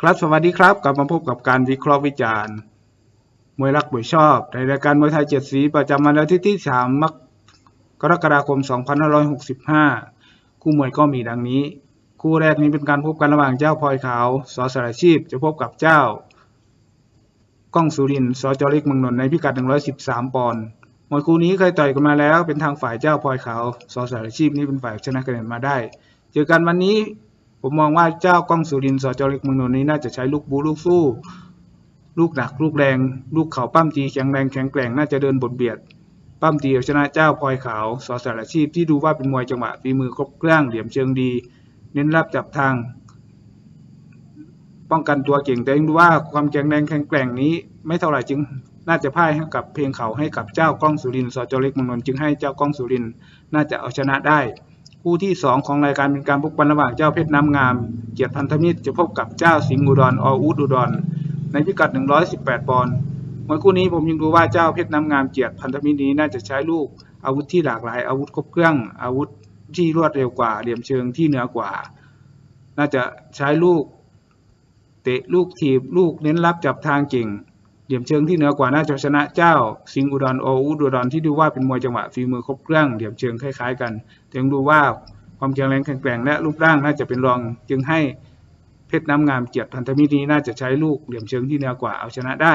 ครับสวัสดีครับ กลับมาพบกับการวิเคราะห์วิจารณ์มวยรักมวยชอบ ในรายการมวยไทยเจ็ดสีประจำวันอาทิตย์ที่ 3 มกรกฎาคม 2565 คู่มวยก็มีดังนี้ คู่แรกนี้เป็นการพบกันระหว่างเจ้าพลอยขาวสอสารชีพ จะพบกับเจ้า ก้องสุรินทร์สจเล็กมืองนนในพิกัด 113 ปอนด์มวยคู่นี้เคยต่อยกันมาแล้ว เป็นทางฝ่ายเจ้าพลอยขาวสอสารชีพนี่เป็นฝ่ายชนะคะแนนมาได้ เจอกันวันนี้ ผมมองว่าเจ้ากล้องสุรินทร์สจเล็กเมืองนนท์นี้น่าจะใช้ลูกบูลูกสู้ ลูกหนักลูกแรง ลูกเข่าปั้มตีแข็งแรงแข็งแกร่งน่าจะเดินบทเบียดปั้มตีเอาชนะเจ้าพลอยขาวสอสาราชีพที่ดูว่าเป็นมวยจังหวะฝีมือครบเครื่องเหลี่ยมเชิงดี เน้นรับจับทาง ป้องกันตัวเก่งแต่ยังดูว่าความแข็งแรงแข็งแกร่งนี้ ไม่เท่าไหร่จึงน่าจะพ่ายให้กับเพลงเขาให้กับเจ้ากล้องสุรินทร์สจเล็กมืองนนจึงให้เจ้ากล้องสุรินทร์น่าจะเอาชนะได้ คู่ที่ 2 ของรายการเป็นการพบกันระหว่างเจ้าเพชรน้ำงาม เกียรติพันธมิตรจะพบกับเจ้าสิงห์อุดรออูดอุดร ในพิกัด 118 ปอนด์มวยคู่นี้ผมยังดูว่าเจ้าเพชรน้ำงามเกียรติพันธมิตรนี้น่าจะใช้ลูกอาวุธที่หลากหลายอาวุธครบเครื่องอาวุธที่รวดเร็วกว่าเหลี่ยมเชิงที่เหนือกว่า น่าจะใช้ลูก เตะลูกถีบลูกเน้นรับจับทางเก่ง เหลี่ยมเชิงที่เหนือกว่าน่าจะชนะเจ้าสิงอุดรออูดอุดรที่ดูว่าเป็นมวยจังหวะฝีมือครบเครื่องเหลี่ยมเชิงคล้ายๆกันแต่ยังดูว่าความแข็งแรงแข็งแกร่งและรูปร่างน่าจะเป็นรอง จึงให้เพชรน้ำงามเกียรติพันธมิตรนี้น่าจะใช้ลูกเหลี่ยมเชิงที่เหนือกว่าเอาชนะได้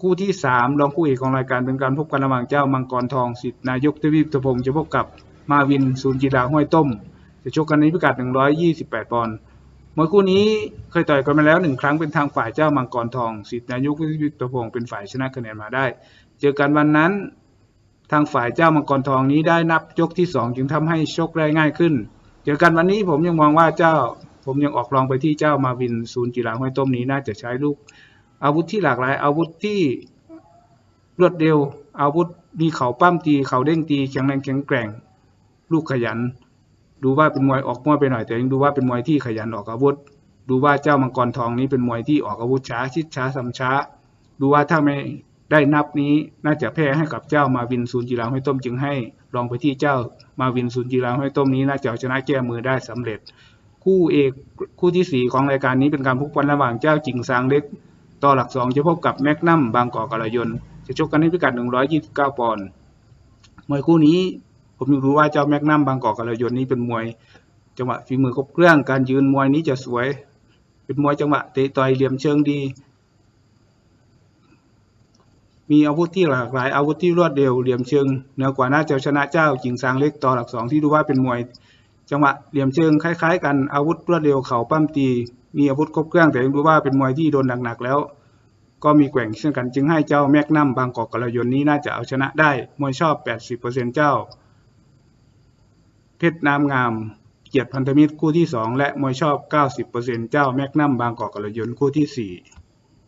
คู่ที่สามรองคู่เอกของรายการเป็นการพบกันระหว่างเจ้ามังกรทองสิทธินายกทวีปตะพงศ์จะพบกับมาวิน ศูนย์กีฬาห้วยต้ม จะชกกันในพิกัด 128 ปอนด์ มวยคู่นี้เคยต่อยกันมาแล้วหนึ่งครั้งเป็นทางฝ่ายเจ้ามังกรทองสิทธินายกวิทย์ตพงศ์เป็นฝ่ายชนะคะแนนมาได้ เจอกันวันนั้น ทางฝ่ายเจ้ามังกรทองนี้ได้นับยกที่สองจึงทำให้ชกได้ง่ายขึ้น เจอกันวันนี้ผมยังมองว่าเจ้า ผมยังออกรองไปที่เจ้ามาวินศูนย์กีฬาห้วยต้มนี้น่าจะใช้ลูก อาวุธที่หลากหลาย อาวุธที่รวดเร็ว อาวุธมีเข่าปั้มตีเข่าเด้งตีแข็งแรงแข็งแกร่ง ลูกขยัน ดูว่าเป็นมวยออกมวยไปหน่อยแต่ยังดูว่าเป็นมวยที่ขยันออกอาวุธ ดูว่าเจ้ามังกรทองนี้เป็นมวยที่ออกอาวุธช้าชิดช้าซ้ำช้า ดูว่าถ้าไม่ได้นับนี้น่าจะแพ้ให้กับเจ้ามาวินศูนย์กีฬาห้ยต้มจึงให้ลองไปที่เจ้ามาวินศูนย์กีฬาห้ยต้มนี้น่าจะชนะแก้มือได้สำเร็จ คู่เอกคู่ที่สี่ของรายการนี้เป็นการพบกันระหว่างเจ้าจิงซางเล็ก ต่อหลักสองจะพบกับแมกนัมบางกอกกระยนจะชกกันในพิกัด 129 ปอนด์มวยคู่นี้ ผมยังรู้ว่าเจ้าแมกนัมบางกอกกระยนนี้เป็นมวย จังหวะฝีมือครบเครื่องการยืนมวยนี้จะสวย เป็นมวยจังหวะเตะต่อยเหลี่ยมเชิงดี มีอาวุธที่หลากหลายอาวุธที่รวดเร็วเหลี่ยมเชิงเหนือกว่าน่าจะชนะเจ้าจิงซางเล็กต่อหลักสองที่ดูว่าเป็นมวย จังหวะเหลี่ยมเชิงคล้าย ๆ กันอาวุธรวดเร็วเข่าปั้มตี มีอาวุธครบเครื่องแต่ยังดูว่าเป็นมวยที่โดนหนักๆแล้วก็มีแกว่งเช่นกันจึงให้เจ้าแมกนัมบางกอกกระยนนี้น่าจะเอาชนะได้มวยชอบ 80%เจ้า เพชรน้ำงามเกียรติพันธมิตรคู่ที่ 2 และมวยชอบ 90%เจ้าแมกนัมบางกอกกระยนคู่ที่ 4